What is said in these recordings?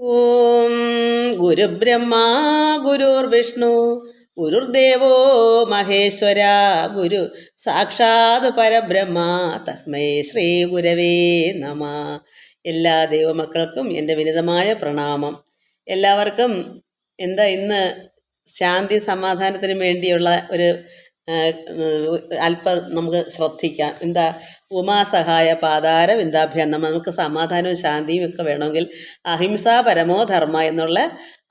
ഓം ഗുരുബ്രഹ്മ ഗുരുർവിഷ്ണു ഗുരുർദേവോ മഹേശ്വര ഗുരു സാക്ഷാത് പരബ്രഹ്മ തസ്മൈ ശ്രീ ഗുരവേ നമ. എല്ലാ ദൈവമക്കൾക്കും എന്റെ വിനിതമായ പ്രണാമം. എല്ലാവർക്കും എന്താ ഇന്ന് ശാന്തി സമാധാനത്തിന് വേണ്ടിയുള്ള ഒരു അല്പം നമുക്ക് ശ്രദ്ധിക്കാം. എന്താ? ഉമാസഹായ പാതാര വിന്ദാഭ്യം നമുക്ക് സമാധാനവും ശാന്തിയും ഒക്കെ വേണമെങ്കിൽ അഹിംസാ പരമോ ധർമ്മ എന്നുള്ള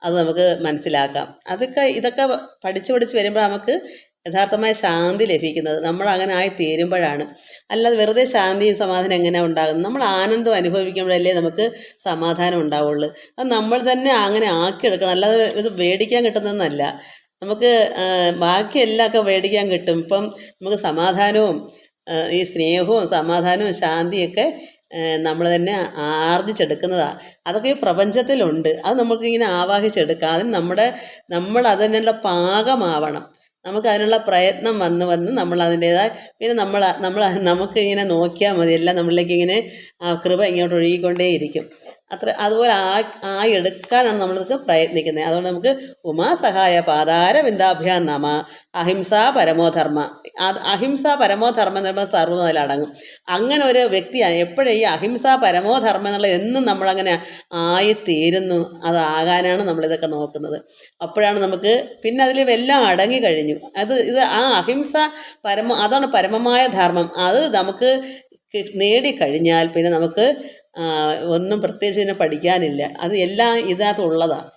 അത് നമുക്ക് മനസ്സിലാക്കാം. അതൊക്കെ ഇതൊക്കെ പഠിച്ചു പഠിച്ച് വരുമ്പോൾ നമുക്ക് യഥാർത്ഥമായ ശാന്തി ലഭിക്കുന്നത് നമ്മൾ അങ്ങനെ ആയി തീരുമ്പോഴാണ്. അല്ലാതെ വെറുതെ ശാന്തിയും സമാധാനം എങ്ങനെ ഉണ്ടാകുന്നത് നമ്മൾ ആനന്ദം അനുഭവിക്കുമ്പോഴല്ലേ നമുക്ക് സമാധാനം ഉണ്ടാവുള്ളൂ. അത് നമ്മൾ തന്നെ അങ്ങനെ ആക്കിയെടുക്കണം. അല്ലാതെ ഇത് മേടിക്കാൻ കിട്ടുന്നതെന്നല്ല നമുക്ക് ബാക്കിയെല്ലാമൊക്കെ മേടിക്കാൻ കിട്ടും. ഇപ്പം നമുക്ക് സമാധാനവും ഈ സ്നേഹവും സമാധാനവും ശാന്തിയൊക്കെ നമ്മൾ തന്നെ ആർജിച്ചെടുക്കുന്നതാണ് അതൊക്കെ ഈ പ്രപഞ്ചത്തിലുണ്ട്. അത് നമുക്കിങ്ങനെ ആവാഹിച്ചെടുക്കാം. അതിന് നമ്മുടെ നമ്മൾ അതിനുള്ള പാകമാവണം. നമുക്ക് അതിനുള്ള പ്രയത്നം വന്ന് വന്ന് നമ്മൾ അതിന്റേതായ പിന്നെ നമ്മൾ നമ്മൾ നമുക്ക് ഇങ്ങനെ നോക്കിയാൽ മതി. എല്ലാം നമ്മളിലേക്ക് ഇങ്ങനെ ആ കൃപ ഇങ്ങോട്ട് ഒഴുകിക്കൊണ്ടേയിരിക്കും. അത്ര അതുപോലെ ആ ആ എടുക്കാനാണ് നമ്മൾക്ക് പ്രയത്നിക്കുന്നത്. അതുകൊണ്ട് നമുക്ക് ഉമാസഹായ പാതാര വിന്ദാഭ്യാം നമ അഹിംസ പരമോധർമ്മ അഹിംസ പരമോധർമ്മ എന്ന് പറയുമ്പോൾ സർവം അതിലടങ്ങും. അങ്ങനെ ഒരു വ്യക്തിയാണ് എപ്പോഴും ഈ അഹിംസ പരമോധർമ്മ എന്നുള്ളത് എന്നും നമ്മളങ്ങനെ ആയിത്തീരുന്നു അതാകാനാണ് നമ്മളിതൊക്കെ നോക്കുന്നത്. അപ്പോഴാണ് നമുക്ക് പിന്നെ അതിൽ എല്ലാം അടങ്ങി കഴിഞ്ഞു അത് ഇത് ആ അഹിംസ പരമ അതാണ് പരമമായ ധർമ്മം. അത് നമുക്ക് നേടിക്കഴിഞ്ഞാൽ പിന്നെ നമുക്ക് ഒന്നും പ്രത്യേകിച്ച് ഇതിനെ പഠിക്കാനില്ല. അത് എല്ലാം ഇതിനകത്തുള്ളതാണ്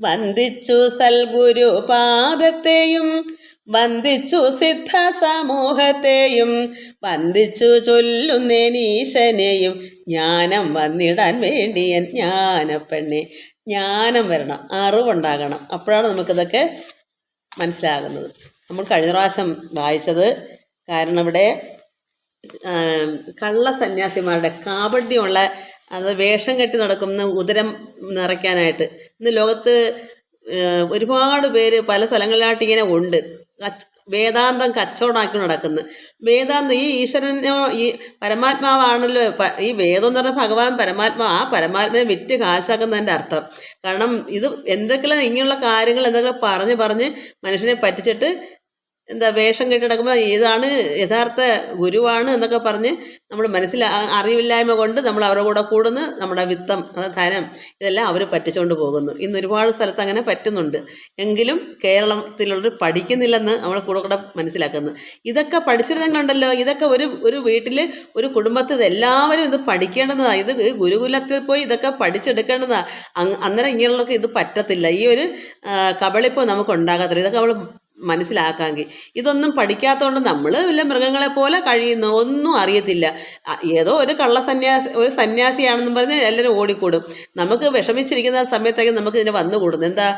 വന്ദിച്ചു സൽഗുരു പാദത്തെയും വന്ദിച്ചു സിദ്ധ സമൂഹത്തെയും വന്ദിച്ചു ചൊല്ലുന്നേനീശനെയും ജ്ഞാനം വന്നിടാൻ വേണ്ടിയൻ ജ്ഞാനപ്പെണ്ണെ. ജ്ഞാനം വരണം അറിവുണ്ടാകണം. അപ്പോഴാണ് നമുക്കിതൊക്കെ മനസ്സിലാകുന്നത്. നമ്മൾ കഴിഞ്ഞ പ്രാവശ്യം വായിച്ചത് കാരണം ഇവിടെ കള്ള സന്യാസിമാരുടെ കാപഡ്യമുള്ള അത് വേഷം കെട്ടി നടക്കുന്ന ഉദരം നിറയ്ക്കാനായിട്ട്. ഇന്ന് ലോകത്ത് ഒരുപാട് പേര് പല സ്ഥലങ്ങളിലായിട്ട് ഇങ്ങനെ ഉണ്ട്. വേദാന്തം കച്ചവടമാക്കി നടക്കുന്നു. വേദാന്തം ഈ ഈശ്വരനോ ഈ പരമാത്മാവാണല്ലോ ഈ വേദം എന്ന് പറഞ്ഞ ഭഗവാൻ പരമാത്മാ ആ പരമാത്മാവിനെ വിറ്റ് കാശാക്കുന്നതിന്റെ അർത്ഥം. കാരണം ഇത് എന്തൊക്കെയുള്ള ഇങ്ങനെയുള്ള കാര്യങ്ങൾ എന്തൊക്കെ പറഞ്ഞ് പറഞ്ഞ് മനുഷ്യനെ പറ്റിച്ചിട്ട് എന്താ വേഷം കെട്ടി നടക്കുമ്പോൾ ഇതാണ് യഥാർത്ഥ ഗുരുവാണ് എന്നൊക്കെ പറഞ്ഞ് നമ്മൾ മനസ്സിൽ അറിവില്ലായ്മ കൊണ്ട് നമ്മൾ അവരുടെ കൂടെ കൂടുന്നു നമ്മുടെ വിത്തം ധനം ഇതെല്ലാം അവർ പറ്റിച്ചുകൊണ്ട് പോകുന്നു. ഇന്ന് ഒരുപാട് സ്ഥലത്ത് അങ്ങനെ പറ്റുന്നുണ്ട്. എങ്കിലും കേരളത്തിലുള്ളവർ പഠിക്കുന്നില്ലെന്ന് നമ്മൾ കൂടെ കൂടെ മനസ്സിലാക്കുന്നു. ഇതൊക്കെ പഠിച്ചിരുന്നെങ്കിലുണ്ടല്ലോ ഇതൊക്കെ ഒരു ഒരു വീട്ടിൽ ഒരു കുടുംബത്തിൽ എല്ലാവരും ഇത് പഠിക്കേണ്ടതാണ് ഇത് ഗുരുകുലത്തിൽ പോയി ഇതൊക്കെ പഠിച്ചെടുക്കേണ്ടതാണ് അന്നേരം ഇങ്ങനെയുള്ളവർക്ക് ഇത് പറ്റത്തില്ല. ഈ ഒരു കബളിപ്പോൾ കബളിപ്പ് നമുക്ക് ഉണ്ടാകത്തില്ല ഇതൊക്കെ നമ്മൾ മനസ്സിലാക്കാമെങ്കിൽ ഇതൊന്നും പഠിക്കാത്തതുകൊണ്ട് നമ്മൾ വല്ല മൃഗങ്ങളെ പോലെ കഴിയുന്നു ഒന്നും അറിയത്തില്ല. ഏതോ ഒരു കള്ള സന്യാസി ഒരു സന്യാസിയാണെന്നും പറഞ്ഞ് എല്ലാവരും ഓടിക്കൂടും. നമുക്ക് വിഷമിച്ചിരിക്കുന്ന സമയത്തേക്ക് നമുക്ക് ഇതിനെ വന്നുകൂടുന്നു എന്താ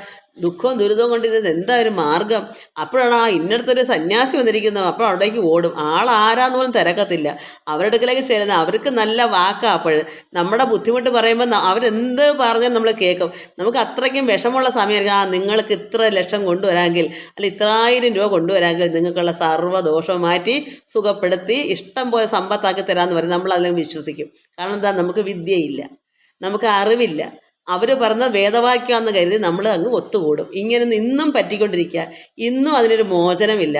ദുഃഖവും ദുരിതവും കൊണ്ട് ഇത് എന്താ ഒരു മാർഗം? അപ്പോഴാണ് ആ ഇന്നടത്തൊരു സന്യാസി വന്നിരിക്കുന്നത്. അപ്പോൾ അവിടേക്ക് ഓടും. ആളാരാന്ന് പോലും തിരക്കത്തില്ല. അവരുടെ അടുക്കലേക്ക് ചേരുന്ന അവർക്ക് നല്ല വാക്കാ അപ്പോൾ. നമ്മുടെ ബുദ്ധിമുട്ട് പറയുമ്പോൾ അവരെന്ത് പറഞ്ഞാലും നമ്മൾ കേൾക്കും. നമുക്ക് അത്രയ്ക്കും വിഷമമുള്ള സമയമായിരിക്കും. ആ നിങ്ങൾക്ക് ഇത്ര ലക്ഷം കൊണ്ടുവരാമെങ്കിൽ അല്ല ഇത്രായിരം രൂപ കൊണ്ടുവരാമെങ്കിൽ നിങ്ങൾക്കുള്ള സർവദോഷം മാറ്റി സുഖപ്പെടുത്തി ഇഷ്ടം പോലെ സമ്പത്താക്കി തരാമെന്ന് പറയും നമ്മൾ അതിലും വിശ്വസിക്കും. കാരണം എന്താ? നമുക്ക് വിദ്യയില്ല. നമുക്ക് അറിവില്ല. അവർ പറഞ്ഞ വേദവാക്യമാണെന്ന് കരുതി നമ്മൾ അങ്ങ് ഒത്തുകൂടും. ഇങ്ങനെ ഇന്നും പറ്റിക്കൊണ്ടിരിക്കുക. ഇന്നും അതിനൊരു മോചനമില്ല.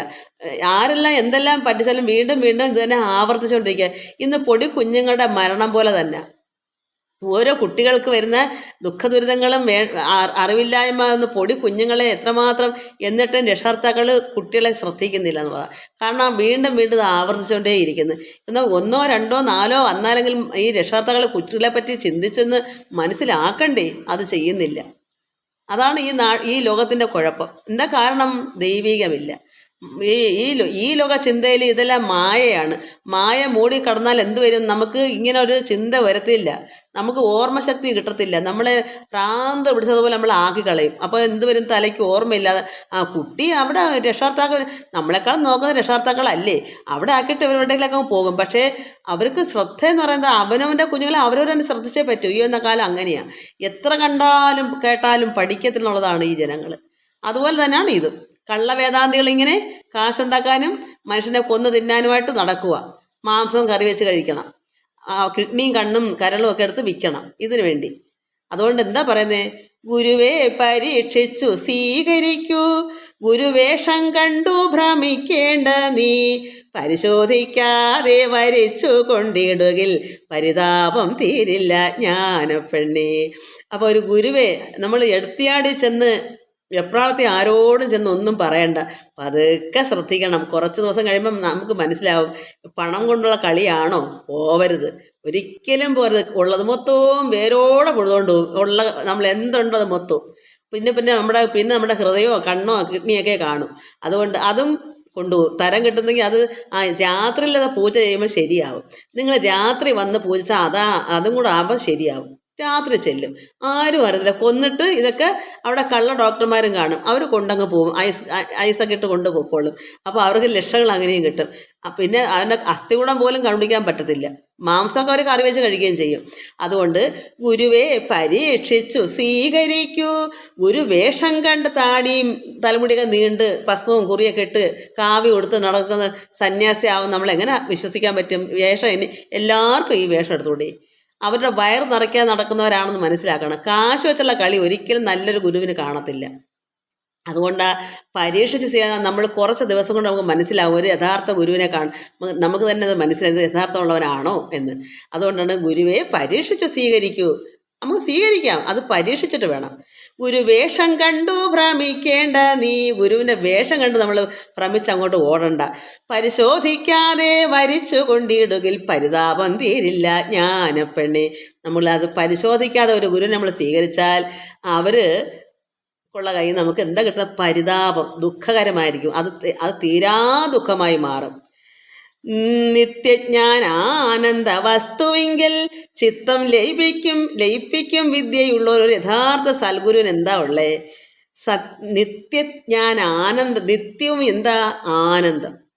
ആരെല്ലാം എന്തെല്ലാം പറ്റിച്ചാലും വീണ്ടും വീണ്ടും ഇത് തന്നെ ആവർത്തിച്ചുകൊണ്ടിരിക്കുക. ഇന്ന് പൊടി കുഞ്ഞുങ്ങളുടെ മരണം പോലെ തന്നെ. ഓരോ കുട്ടികൾക്ക് വരുന്ന ദുഃഖദുരിതങ്ങളും വേ അറിവില്ലായ്മ എന്ന പൊടി കുഞ്ഞുങ്ങളെ എത്രമാത്രം എന്നിട്ടും രക്ഷകർത്താക്കൾ കുട്ടികളെ ശ്രദ്ധിക്കുന്നില്ല എന്നുള്ളതാണ് കാരണം വീണ്ടും വീണ്ടും ഇത് ആവർത്തിച്ചുകൊണ്ടേയിരിക്കുന്നു എന്നാൽ ഒന്നോ രണ്ടോ നാലോ വന്നാലെങ്കിലും ഈ രക്ഷകർത്താക്കൾ കുട്ടികളെ പറ്റി ചിന്തിച്ചെന്ന് മനസ്സിലാക്കണ്ടേ? അത് ചെയ്യുന്നില്ല. അതാണ് ഈ നാ ഈ ലോകത്തിന്റെ കുഴപ്പം. എന്താ കാരണം? ദൈവികമില്ല. ഈ ഈ ഈ ലോക ചിന്തയിൽ ഇതെല്ലാം മായയാണ്. മായ മൂടി കടന്നാൽ എന്ത് വരും? നമുക്ക് ഇങ്ങനെ ഒരു ചിന്ത വരത്തില്ല. നമുക്ക് ഓർമ്മശക്തി കിട്ടത്തില്ല. നമ്മളെ ഭ്രാന്ത് പിടിച്ചതുപോലെ നമ്മൾ ആക്കി കളയും. അപ്പോൾ എന്ത് വരും? തലയ്ക്ക് ഓർമ്മയില്ലാതെ ആ കുട്ടി അവിടെ രക്ഷാർത്ഥാക്കൾ നമ്മളെക്കാളും നോക്കുന്ന രക്ഷാർത്ഥാക്കളല്ലേ അവിടെ ആക്കിയിട്ട് ഇവരുടെയിലൊക്കെ പോകും. പക്ഷേ അവർക്ക് ശ്രദ്ധ എന്ന് പറയുന്നത് അവനവന്റെ കുഞ്ഞുങ്ങളെ അവരവർ തന്നെ ശ്രദ്ധിച്ചേ പറ്റൂ. ഈ എന്ന കാലം അങ്ങനെയാണ് എത്ര കണ്ടാലും കേട്ടാലും പഠിക്കത്തിനുള്ളതാണ് ഈ ജനങ്ങൾ അതുപോലെ തന്നെയാണ് ഇത്. കള്ളവേദാന്തികൾ ഇങ്ങനെ കാശുണ്ടാക്കാനും മനുഷ്യനെ കൊന്നു തിന്നാനുമായിട്ട് നടക്കുക മാംസം കറി വെച്ച് കഴിക്കണം. കിഡ്നിയും കണ്ണും കരളും ഒക്കെ എടുത്ത് വിൽക്കണം ഇതിനു വേണ്ടി. അതുകൊണ്ട് എന്താ പറയുന്നത് ഗുരുവെ പരീക്ഷിച്ചു സ്വീകരിക്കൂ. ഗുരുവേഷം കണ്ടു ഭ്രമിക്കേണ്ട നീ. പരിശോധിക്കാതെ വരിച്ചു കൊണ്ടിടുകിൽ പരിതാപം തീരില്ല ജ്ഞാനപ്പെണ്ണി. അപ്പോൾ ഒരു ഗുരുവെ നമ്മൾ എടുത്തിയാടി ചെന്ന് എപ്രാളത്തെ ആരോടും ചെന്ന് ഒന്നും പറയണ്ട. പതുക്കെ ശ്രദ്ധിക്കണം. കുറച്ച് ദിവസം കഴിയുമ്പം നമുക്ക് മനസ്സിലാവും. പണം കൊണ്ടുള്ള കളിയാണോ? പോവരുത്. ഒരിക്കലും പോരുത് ഉള്ളത് മൊത്തവും വേരോടെ പൊഴുതുകൊണ്ട് ഉള്ള നമ്മൾ എന്തുണ്ടോ അത് മൊത്തവും. പിന്നെ പിന്നെ നമ്മുടെ പിന്നെ നമ്മുടെ ഹൃദയമോ കണ്ണോ കിഡ്നിയൊക്കെ കാണും. അതുകൊണ്ട് അതും കൊണ്ടുപോകും. തരം കിട്ടുന്നെങ്കിൽ അത് ആ രാത്രിയിൽ അത് പൂജ ചെയ്യുമ്പോൾ ശരിയാവും. നിങ്ങൾ രാത്രി വന്ന് പൂജിച്ചാൽ അതാ അതും കൂടെ ആകുമ്പോൾ ശരിയാവും. രാത്രി ചെല്ലും. ആരും അറിയത്തില്ല. കൊന്നിട്ട് ഇതൊക്കെ അവിടെ കള്ള ഡോക്ടർമാരും കാണും. അവർ കൊണ്ടങ്ങ് പോകും. ഐസ് ഐസൊക്കെ ഇട്ട് കൊണ്ട് പോയിക്കോളും അപ്പോൾ അവർക്ക് ലക്ഷങ്ങൾ അങ്ങനെയും കിട്ടും. പിന്നെ അവന്റെ അസ്ഥികൂടം പോലും കണ്ടുപിടിക്കാൻ പറ്റത്തില്ല. മാംസമൊക്കെ അവർ കറി വെച്ച് കഴിക്കുകയും ചെയ്യും. അതുകൊണ്ട് ഗുരുവെ പരീക്ഷിച്ചു സ്വീകരിക്കൂ. ഗുരു വേഷം കണ്ട് താടിയും തലമുടിയൊക്കെ നീണ്ട് ഭസ്മവും കുറിയൊക്കെ ഇട്ട് കാവി കൊടുത്ത് നടക്കുന്ന സന്യാസിയാവും. നമ്മൾ എങ്ങനെ വിശ്വസിക്കാൻ പറ്റും? വേഷം എല്ലാവർക്കും ഈ വേഷം എടുത്തുകൂടി അവരുടെ വയർ നിറയ്ക്കാൻ നടക്കുന്നവരാണെന്ന് മനസ്സിലാക്കണം. കാശ് വെച്ചുള്ള കളി ഒരിക്കലും നല്ലൊരു ഗുരുവിന് കാണത്തില്ല. അതുകൊണ്ട് പരീക്ഷിച്ച് ചെയ്യാൻ നമ്മൾ കുറച്ച് ദിവസം കൊണ്ട് നമുക്ക് മനസ്സിലാവും ഒരു യഥാർത്ഥ ഗുരുവിനെ കാണും നമുക്ക് തന്നെ അത് മനസ്സിലായത് യഥാർത്ഥമുള്ളവനാണോ എന്ന്. അതുകൊണ്ടാണ് ഗുരുവെ പരീക്ഷിച്ച് സ്വീകരിക്കൂ. നമുക്ക് സ്വീകരിക്കാം. അത് പരീക്ഷിച്ചിട്ട് വേണം. ഗുരു വേഷം കണ്ടു ഭ്രമിക്കേണ്ട നീ. ഗുരുവിന്റെ വേഷം കണ്ട് നമ്മൾ ഭ്രമിച്ച് അങ്ങോട്ട് ഓടണ്ട. പരിശോധിക്കാതെ വരിച്ചു കൊണ്ടിടുകിൽ പരിതാപം തീരില്ല ജ്ഞാനപ്പെണ്ണി. നമ്മളത് പരിശോധിക്കാതെ ഒരു ഗുരു നമ്മൾ സ്വീകരിച്ചാൽ അവർ ഉള്ള കയ്യിൽ നമുക്ക് എന്താ കിട്ടുന്ന പരിതാപം. ദുഃഖകരമായിരിക്കും. അത് അത് തീരാ ദുഃഖമായി മാറും. നിത്യജ്ഞാന ആനന്ദ വസ്തുവെങ്കിൽ ചിത്തം ലയിപ്പിക്കും ലയിപ്പിക്കും വിദ്യയുള്ള ഒരു യഥാർത്ഥ സൽഗുരുവിന് എന്താ ഉള്ളേ? സത് നിത്യജ്ഞാനാനന്ദ നിത്യവും എന്താ? ആനന്ദം.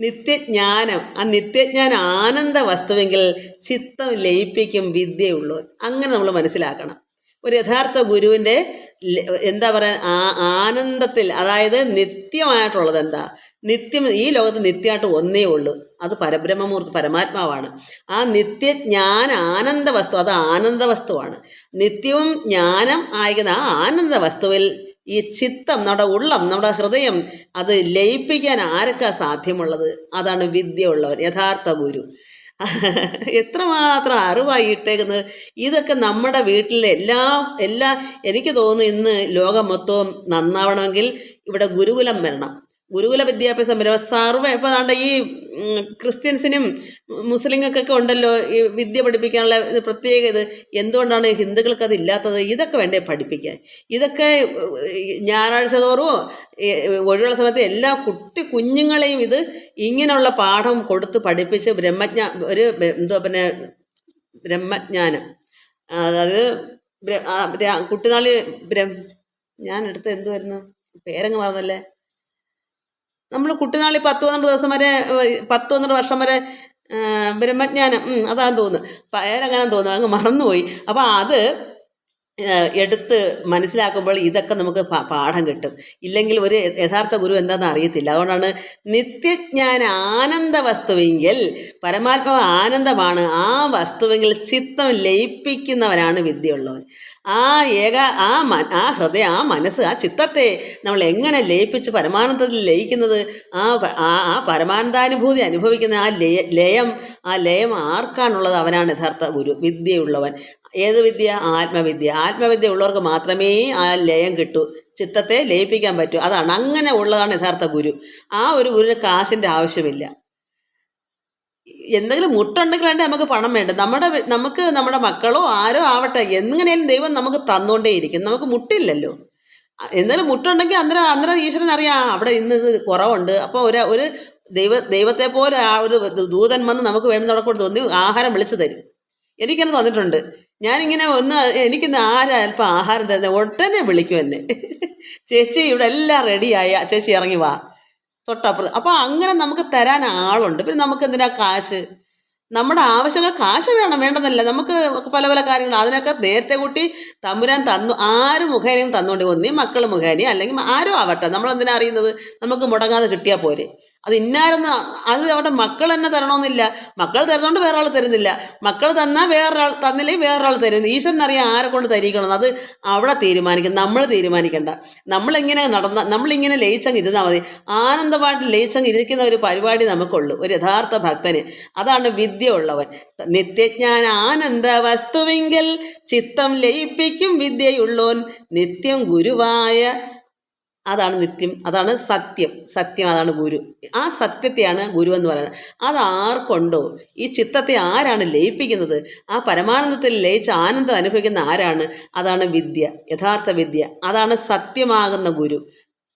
നിത്യജ്ഞാനം ആ നിത്യജ്ഞാന ആനന്ദ വസ്തുവെങ്കിൽ ചിത്തം ലയിപ്പിക്കും വിദ്യയുള്ളൂ അങ്ങനെ നമ്മൾ മനസ്സിലാക്കണം. ഒരു യഥാർത്ഥ ഗുരുവിന്റെ എന്താ പറയുക ആ ആനന്ദത്തിൽ അതായത് നിത്യമായിട്ടുള്ളത് എന്താ? നിത്യം ഈ ലോകത്ത് നിത്യമായിട്ട് ഒന്നേ ഉള്ളൂ. അത് പരബ്രഹ്മമൂർത്തി പരമാത്മാവാണ്. ആ നിത്യജ്ഞാന ആനന്ദ വസ്തു അത് ആനന്ദ വസ്തുവാണ് നിത്യവും ജ്ഞാനം ആയിരിക്കുന്ന ആ ആനന്ദ വസ്തുവിൽ ഈ ചിത്തം നമ്മുടെ ഉള്ളം നമ്മുടെ ഹൃദയം അത് ലയിപ്പിക്കാൻ ആരൊക്കെ സാധ്യമുള്ളത്? അതാണ് വിദ്യ ഉള്ളവൻ യഥാർത്ഥ ഗുരു. എത്രമാത്രം അറിവായി ഇട്ടേക്കുന്നത്? ഇതൊക്കെ നമ്മുടെ വീട്ടിലെ എല്ലാ എല്ലാ എനിക്ക് തോന്നുന്നു ഇന്ന് ലോകം മൊത്തവും നന്നാവണമെങ്കിൽ ഇവിടെ ഗുരുകുലം വരണം. ഗുരുകുല വിദ്യാഭ്യാസ സംരംഭം. സർവ ഇപ്പോൾ അതാണ്ട് ഈ ക്രിസ്ത്യൻസിനും മുസ്ലിങ്ങൾക്കൊക്കെ ഉണ്ടല്ലോ ഈ വിദ്യ പഠിപ്പിക്കാനുള്ള പ്രത്യേക ഇത്. എന്തുകൊണ്ടാണ് ഹിന്ദുക്കൾക്ക് അത് ഇല്ലാത്തത്? ഇതൊക്കെ വേണ്ടേ പഠിപ്പിക്കാൻ. ഇതൊക്കെ ഞായറാഴ്ച തോറും ഒഴിവുള്ള സമയത്ത് എല്ലാ കുട്ടി കുഞ്ഞുങ്ങളെയും ഇത് ഇങ്ങനെയുള്ള പാഠം കൊടുത്ത് പഠിപ്പിച്ച് ബ്രഹ്മജ്ഞ ഒരു എന്തോ പിന്നെ ബ്രഹ്മജ്ഞാനം. അതായത് കുട്ടിനാളി ബ്രഹ്മ ഞാൻ എടുത്ത എന്തുവായിരുന്നു? പേരങ്ങ് മറന്നല്ലേ? നമ്മൾ കുട്ടനാളി പത്ത് പന്ത്രണ്ട് ദിവസം വരെ പത്ത് പന്ത്രണ്ട് വർഷം വരെ ബ്രഹ്മജ്ഞാനം അതാണ് തോന്നുന്നു. പേരങ്ങനെ തോന്നുന്നു. അങ്ങ് മറന്നുപോയി. അപ്പോൾ അത് എടുത്ത് മനസ്സിലാക്കുമ്പോൾ ഇതൊക്കെ നമുക്ക് പാഠം കിട്ടും. ഇല്ലെങ്കിൽ ഒരു യഥാർത്ഥ ഗുരു എന്താണെന്ന് അറിയത്തില്ല. അതുകൊണ്ടാണ് നിത്യജ്ഞാന ആനന്ദ വസ്തുവെങ്കിൽ പരമാത്മാവ് ആനന്ദമാണ്. ആ വസ്തുവെങ്കിൽ ചിത്തം ലയിപ്പിക്കുന്നവനാണ് വിദ്യയുള്ളവൻ. ആ ഏക ആ മ ആ ഹൃദയ ആ മനസ്സ് ആ ചിത്തത്തെ നമ്മൾ എങ്ങനെ ലയിപ്പിച്ച് പരമാനന്ദത്തിൽ ലയിക്കുന്നത്? ആ ആ പരമാനന്ദാനുഭൂതി അനുഭവിക്കുന്ന ആ ലയ ലയം ആ ലയം ആർക്കാണുള്ളത്? അവനാണ് യഥാർത്ഥ ഗുരു വിദ്യയുള്ളവൻ. ഏത് വിദ്യ? ആത്മവിദ്യ. ആത്മവിദ്യ ഉള്ളവർക്ക് മാത്രമേ ആ ലയം കിട്ടൂ ചിത്തത്തെ ലയിപ്പിക്കാൻ പറ്റൂ. അതാണ് അങ്ങനെ ഉള്ളതാണ് യഥാർത്ഥ ഗുരു. ആ ഒരു ഗുരുവിന് കാശിന്റെ ആവശ്യമില്ല. എന്തെങ്കിലും മുട്ടുണ്ടെങ്കിലാണ്ട് നമുക്ക് പണം വേണ്ട നമ്മുടെ നമുക്ക് നമ്മുടെ മക്കളോ ആരോ ആവട്ടെ എങ്ങനെയാലും ദൈവം നമുക്ക് തന്നുകൊണ്ടേയിരിക്കും നമുക്ക് മുട്ടില്ലല്ലോ. എന്നാലും മുട്ടുണ്ടെങ്കിൽ അന്നേരം അന്നേരം ഈശ്വരൻ അറിയാം അവിടെ ഇന്ന് ഇത് കുറവുണ്ട്. അപ്പോൾ ഒരു ഒരു ദൈവ ദൈവത്തെ പോലെ ആ ഒരു ദൂതൻ വന്ന് നമുക്ക് വേണ്ടുന്നവിടെ കൊണ്ട് തോന്നി ആഹാരം വിളിച്ചു തരും. എനിക്കെന്നെ തന്നിട്ടുണ്ട്. ഞാനിങ്ങനെ ഒന്ന് എനിക്കിന്ന് ആരാ അല്പം ആഹാരം തരുന്നത് ഉടനെ വിളിക്കും എന്നെ. ചേച്ചി ഇവിടെ എല്ലാം റെഡിയായ ചേച്ചി ഇറങ്ങി വാ. തൊട്ടപ്പുറത്ത്. അപ്പോൾ അങ്ങനെ നമുക്ക് തരാൻ ആളുണ്ട്. പിന്നെ നമുക്ക് എന്തിനാ കാശ്? നമ്മുടെ ആവശ്യങ്ങൾ കാശ് വേണം. വേണ്ടെന്നല്ല നമുക്ക് പല പല കാര്യങ്ങൾ. അതിനൊക്കെ നേരത്തെ കൂട്ടി തമ്പുരാൻ തന്നു. ആര് മുഖേനയും തന്നുകൊണ്ട് ഒന്നീ മക്കൾ മുഖേനയും അല്ലെങ്കിൽ ആരും ആവട്ടെ. നമ്മൾ എന്തിനാ അറിയുന്നത്? നമുക്ക് മുടങ്ങാതെ കിട്ടിയാൽ പോരെ. അത് ഇന്നാരെന്ന് അത് അവിടെ മക്കൾ തന്നെ തരണമെന്നില്ല. മക്കൾ തരുന്നതുകൊണ്ട് വേറെ ആൾ തരുന്നില്ല. മക്കൾ തന്നാൽ വേറൊരാൾ തന്നില്ലെങ്കിൽ വേറൊരാൾ തരുന്നു. ഈശ്വരൻ അറിയാം ആരെ കൊണ്ട് തരിക്കണം അത് അവിടെ തീരുമാനിക്കും. നമ്മൾ തീരുമാനിക്കണ്ട. നമ്മളിങ്ങനെ നടന്ന നമ്മളിങ്ങനെ ലയിച്ചങ്ങ് ഇരുന്നാൽ മതി. ആനന്ദമായിട്ട് ലയിച്ചങ്ങ് ഇരിക്കുന്ന ഒരു പരിപാടി നമുക്കുള്ളൂ. ഒരു യഥാർത്ഥ ഭക്തന്. അതാണ് വിദ്യ ഉള്ളവൻ നിത്യജ്ഞാന ആനന്ദ വസ്തുവെങ്കിൽ ചിത്തം ലയിപ്പിക്കും വിദ്യയുള്ളോൻ. നിത്യം ഗുരുവായ അതാണ് നിത്യം അതാണ് സത്യം. സത്യം അതാണ് ഗുരു. ആ സത്യത്തെയാണ് ഗുരു എന്ന് പറയുന്നത്. അത് ആർക്കുണ്ടോ? ഈ ചിത്തത്തെ ആരാണ് ലയിപ്പിക്കുന്നത്? ആ പരമാനന്ദത്തിൽ ലയിച്ച് ആനന്ദം അനുഭവിക്കുന്ന ആരാണ്? അതാണ് വിദ്യ യഥാർത്ഥ വിദ്യ. അതാണ് സത്യമാകുന്ന ഗുരു.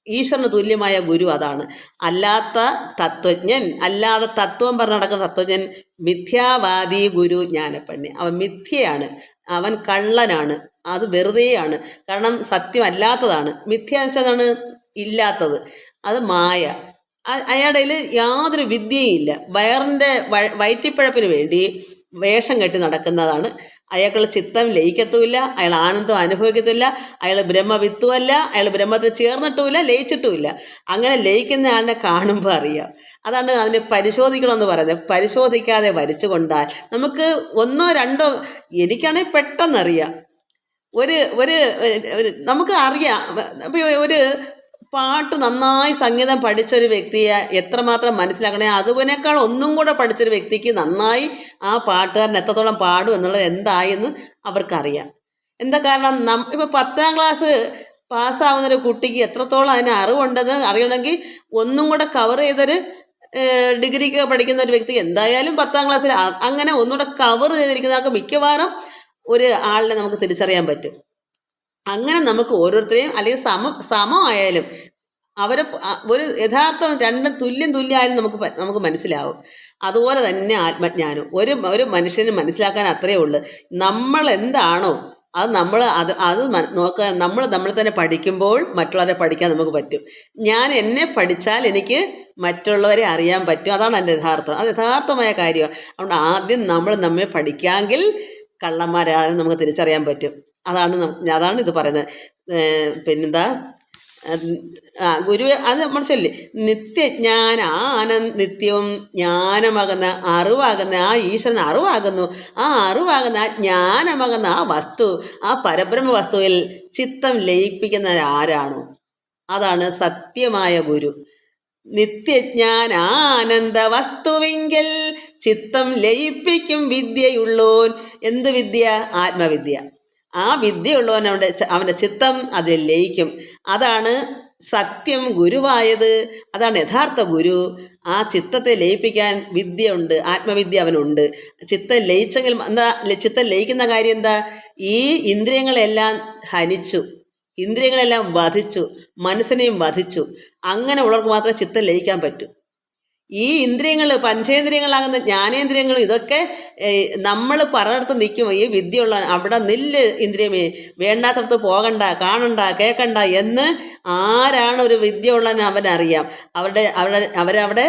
ഈശ്വരന് തുല്യമായ ഗുരു അതാണ്. അല്ലാത്ത തത്വജ്ഞൻ അല്ലാതെ തത്വം പറഞ്ഞ് നടക്കുന്ന തത്വജ്ഞൻ മിഥ്യാവാദി ഗുരു ജ്ഞാനപ്പണ്ണി. അവൻ മിഥ്യയാണ്. അവൻ കള്ളനാണ്. അത് വെറുതെയാണ്. കാരണം സത്യമല്ലാത്തതാണ്. മിഥ്യ എന്ന് ഇല്ലാത്തത്. അത് മായ. അയാളുടെ യാതൊരു വിദ്യയും ഇല്ല. വയറിന്റെ വയറ്റിപ്പഴപ്പിന് വേണ്ടി വേഷം കെട്ടി നടക്കുന്നതാണ്. അയാൾക്കുള്ള ചിത്തം ലയിക്കത്തുമില്ല. അയാൾ ആനന്ദം അനുഭവിക്കത്തില്ല അയാൾ ബ്രഹ്മവിത്തുമല്ല അയാൾ ബ്രഹ്മത്തിൽ ചേർന്നിട്ടുമില്ല. ലയിച്ചിട്ടുമില്ല. അങ്ങനെ ലയിക്കുന്ന ആളിനെ കാണുമ്പോൾ അറിയാം. അതാണ് അതിനെ പരിശോധിക്കണമെന്ന് പറയുന്നത്. പരിശോധിക്കാതെ വരച്ചു കൊണ്ടാൽ നമുക്ക് ഒന്നോ രണ്ടോ എനിക്കാണെങ്കിൽ പെട്ടെന്നറിയാം. ഒരു ഒരു നമുക്ക് അറിയാം. ഒരു പാട്ട് നന്നായി സംഗീതം പഠിച്ചൊരു വ്യക്തിയെ എത്രമാത്രം മനസ്സിലാക്കണേ അതുവിനേക്കാൾ ഒന്നും കൂടെ പഠിച്ചൊരു വ്യക്തിക്ക് നന്നായി ആ പാട്ടുകാരൻ എത്രത്തോളം പാടും എന്നുള്ളത് എന്തായെന്ന് അവർക്കറിയാം. എന്താ കാരണം? നം ഇപ്പോൾ പത്താം ക്ലാസ് പാസ്സാവുന്നൊരു കുട്ടിക്ക് എത്രത്തോളം അതിന് അറിവുണ്ടെന്ന് അറിയണമെങ്കിൽ ഒന്നും കൂടെ കവർ ചെയ്തൊരു ഡിഗ്രിക്ക് പഠിക്കുന്ന ഒരു വ്യക്തി എന്തായാലും പത്താം ക്ലാസ്സിൽ അങ്ങനെ ഒന്നുകൂടെ കവർ ചെയ്തിരിക്കുന്ന ആൾക്ക് മിക്കവാറും ഒരു ആളിനെ നമുക്ക് തിരിച്ചറിയാൻ പറ്റും. അങ്ങനെ നമുക്ക് ഓരോരുത്തരെയും അല്ലെങ്കിൽ സമം സമമായാലും അവരെ ഒരു യഥാർത്ഥം രണ്ടും തുല്യം തുല്യമായാലും നമുക്ക് നമുക്ക് മനസ്സിലാവും. അതുപോലെ തന്നെ ആത്മജ്ഞാനം. ഒരു ഒരു മനുഷ്യന് മനസ്സിലാക്കാൻ അത്രയേ ഉള്ളൂ. നമ്മൾ എന്താണോ അത് നമ്മൾ അത് അത് നോക്കുക നമ്മൾ നമ്മൾ തന്നെ പഠിക്കുമ്പോൾ മറ്റുള്ളവരെ പഠിക്കാൻ നമുക്ക് പറ്റും. ഞാൻ എന്നെ പഠിച്ചാൽ എനിക്ക് മറ്റുള്ളവരെ അറിയാൻ പറ്റും. അതാണ് എന്റെ യഥാർത്ഥം. അത് യഥാർത്ഥമായ കാര്യമാണ് അതുകൊണ്ട് ആദ്യം നമ്മൾ നമ്മെ പഠിക്കാമെങ്കിൽ കള്ളന്മാരാരും നമുക്ക് തിരിച്ചറിയാൻ പറ്റും. അതാണ് അതാണ് ഇത് പറയുന്നത്. പിന്നെന്താ? ഗുരു അത് മനസ്സിലല്ലേ? നിത്യജ്ഞാന ആനന്ദ നിത്യവും ജ്ഞാനമാകുന്ന അറിവാകുന്ന ആ ഈശ്വരൻ അറിവാകുന്നു. ആ അറിവാകുന്ന ആ ജ്ഞാനമാകുന്ന ആ വസ്തു ആ പരബ്രഹ്മ വസ്തുവിൽ ചിത്തം ലയിപ്പിക്കുന്ന ആരാണോ? അതാണ് സത്യമായ ഗുരു. നിത്യജ്ഞാന ആനന്ദ വസ്തുവിങ്കൽ ചിത്തം ലയിപ്പിക്കും വിദ്യയുള്ളോൻ. എന്ത് വിദ്യ? ആത്മവിദ്യ. ആ വിദ്യയുള്ളവൻ അവന്റെ അവന്റെ ചിത്തം അതിൽ ലയിക്കും. അതാണ് സത്യം ഗുരുവായത്. അതാണ് യഥാർത്ഥ ഗുരു. ആ ചിത്തത്തെ ലയിപ്പിക്കാൻ വിദ്യയുണ്ട്. ആത്മവിദ്യ അവനുണ്ട്. ചിത്തം ലയിച്ചെങ്കിൽ എന്താ ചിത്തം ലയിക്കുന്ന കാര്യം എന്താ? ഈ ഇന്ദ്രിയങ്ങളെല്ലാം ഹനിച്ചു. ഇന്ദ്രിയങ്ങളെല്ലാം വധിച്ചു. മനസ്സിനെയും വധിച്ചു. അങ്ങനെ ഉള്ളവർക്ക് മാത്രമേ ചിത്തം ലയിക്കാൻ പറ്റൂ. ഈ ഇന്ദ്രിയങ്ങൾ പഞ്ചേന്ദ്രിയങ്ങളാകുന്ന ജ്ഞാനേന്ദ്രിയങ്ങൾ ഇതൊക്കെ നമ്മൾ പറഞ്ഞിടത്ത് നിൽക്കുമ്പോൾ ഈ വിദ്യയുള്ള അവിടെ നില്ല് ഇന്ദ്രിയമേ വേണ്ടാത്തടത്ത് പോകണ്ട കാണണ്ട കേൾക്കണ്ട എന്ന് ആരാണ് ഒരു വിദ്യ ഉള്ളതെന്ന് അവനറിയാം. അവരുടെ അവരുടെ അവരവിടെ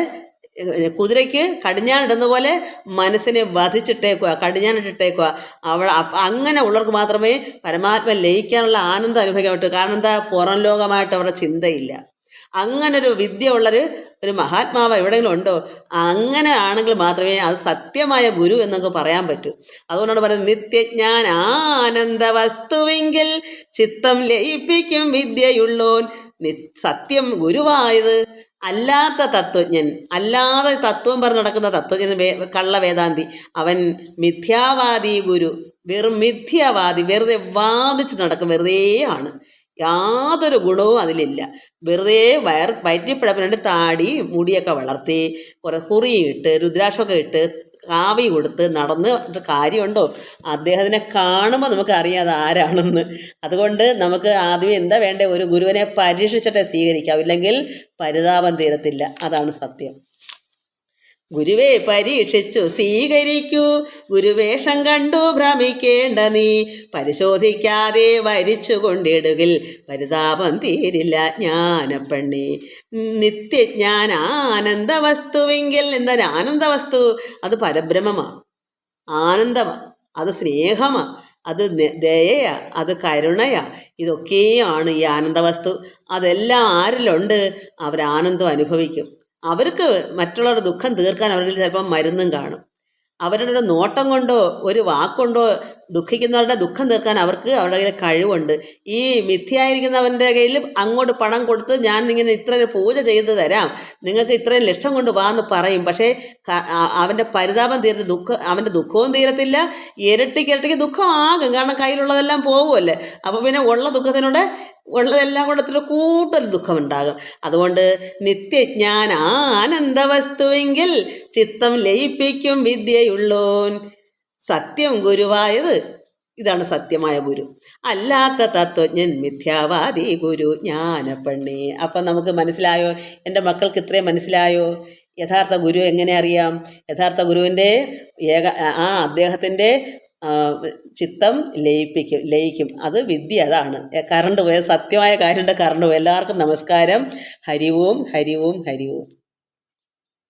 കുതിരയ്ക്ക് കടിഞ്ഞാണിടുന്ന പോലെ മനസ്സിനെ വധിച്ചിട്ടേക്കുക കടിഞ്ഞാനിട്ടിട്ടേക്കുക അവൾ അങ്ങനെ ഉള്ളവർക്ക് മാത്രമേ പരമാത്മ ലയിക്കാനുള്ള ആനന്ദം അനുഭവിക്കാൻ പറ്റൂ. കാരണം എന്താ? പുറം ലോകമായിട്ട് അവരുടെ ചിന്തയില്ല. അങ്ങനൊരു വിദ്യ ഉള്ളൊരു ഒരു മഹാത്മാവ് എവിടെയെങ്കിലും ഉണ്ടോ അങ്ങനെ ആണെങ്കിൽ മാത്രമേ അത് സത്യമായ ഗുരു എന്നൊക്കെ പറയാൻ പറ്റൂ. അതുകൊണ്ടാണ് പറയുന്നത് നിത്യജ്ഞാൻ ആനന്ദ വസ്തുവെങ്കിൽ ചിത്തം ലയിപ്പിക്കും വിദ്യയുള്ളോൻ. സത്യം ഗുരുവായത് അല്ലാത്ത തത്വജ്ഞൻ അല്ലാതെ തത്വം പറഞ്ഞ് നടക്കുന്ന തത്വജ്ഞൻ കള്ള വേദാന്തി അവൻ മിഥ്യാവാദി ഗുരു വെറും മിഥ്യാവാദി വെറുതെ വാദിച്ച് നടക്കും വെറുതെ ആണ്. യാതൊരു ഗുണവും അതിലില്ല. വെറുതെ വയർ വയറ്റിപ്പിഴപ്പിനുണ്ട് താടി മുടിയൊക്കെ വളർത്തി കുറെ കുറിയിട്ട് രുദ്രാക്ഷമൊക്കെ ഇട്ട് കാവി കൊടുത്ത് നടന്ന് കാര്യമുണ്ടോ? അദ്ദേഹത്തിനെ കാണുമ്പോൾ നമുക്ക് അറിയാം അത് ആരാണെന്ന്. അതുകൊണ്ട് നമുക്ക് ആദ്യമേ എന്താ വേണ്ടേ? ഒരു ഗുരുവിനെ പരീക്ഷിച്ചിട്ടേ സ്വീകരിക്കാവില്ലെങ്കിൽ പരിതാപം തീരത്തില്ല. അതാണ് സത്യം. ഗുരുവെ പരീക്ഷിച്ചു സ്വീകരിക്കൂ. ഗുരുവേഷം കണ്ടു ഭ്രമിക്കേണ്ട നീ. പരിശോധിക്കാതെ വരിച്ചു കൊണ്ടിടുകിൽ പരിതാപം തീരില്ല ജ്ഞാനപ്പെണ്ണി. നിത്യജ്ഞാന ആനന്ദ വസ്തുവെങ്കിൽ എന്തൊരു ആനന്ദ വസ്തു അത് പരബ്രഹ്മമാ. ആനന്ദമാ. അത് സ്നേഹമാ. അത് ദയയാ. അത് കരുണയാ. ഇതൊക്കെയാണ് ഈ ആനന്ദവസ്തു. അതെല്ലാം ആരിലുണ്ട് അവർ ആനന്ദം അനുഭവിക്കും. അവർക്ക് മറ്റുള്ളവരുടെ ദുഃഖം തീർക്കാൻ അവരിൽ ചിലപ്പം മരുന്നും കാണും. അവരുടെ ഒരു നോട്ടം കൊണ്ടോ ഒരു വാക്കൊണ്ടോ ദുഃഖിക്കുന്നവരുടെ ദുഃഖം തീർക്കാൻ അവർക്ക് അവരുടെ കയ്യിൽ കഴിവുണ്ട്. ഈ മിഥ്യയായിരിക്കുന്നവന്റെ കയ്യിൽ അങ്ങോട്ട് പണം കൊടുത്ത് ഞാൻ ഇങ്ങനെ ഇത്ര പൂജ ചെയ്ത് തരാം. നിങ്ങൾക്ക് ഇത്രയും ലക്ഷം കൊണ്ട് വാന്ന് പറയും. പക്ഷേ അവന്റെ പരിതാപം തീർത്ത് ദുഃഖം അവന്റെ ദുഃഖവും തീരത്തില്ല. ഇരട്ടിക്ക് ഇരട്ടിക്ക് ദുഃഖം ആകും കാരണം കയ്യിലുള്ളതെല്ലാം പോകുമല്ലേ? അപ്പോൾ പിന്നെ ഉള്ള ദുഃഖത്തിനോട് ഉള്ളതെല്ലാം കൂടെ ഇത്ര കൂടുതൽ ദുഃഖമുണ്ടാകും. അതുകൊണ്ട് നിത്യജ്ഞാന ആനന്ദ വസ്തുവെങ്കിൽ ചിത്തം ലയിപ്പിക്കും വിദ്യയുള്ളോൻ. സത്യം ഗുരുവായത് ഇതാണ് സത്യമായ ഗുരു. അല്ലാത്ത തത്വജ്ഞൻ മിഥ്യാവാദി ഗുരു ജ്ഞാനപ്പെണ്ണി. അപ്പം നമുക്ക് മനസ്സിലായോ? എന്റെ മക്കൾക്ക് ഇത്രയും മനസ്സിലായോ? യഥാർത്ഥ ഗുരു എങ്ങനെ അറിയാം? യഥാർത്ഥ ഗുരുവിന്റെ ഏക ആ അദ്ദേഹത്തിന്റെ ചിത്തം ലയിപ്പിക്കും ലയിക്കും. അത് വിദ്യ അതാണ്. കറണ്ട് പോയ സത്യമായ കാര്യമുണ്ട് കറണ്ട് പോയി എല്ലാവർക്കും നമസ്കാരം. ഹരിവും ഹരിവും ഹരി ഓം ഹരി ഓം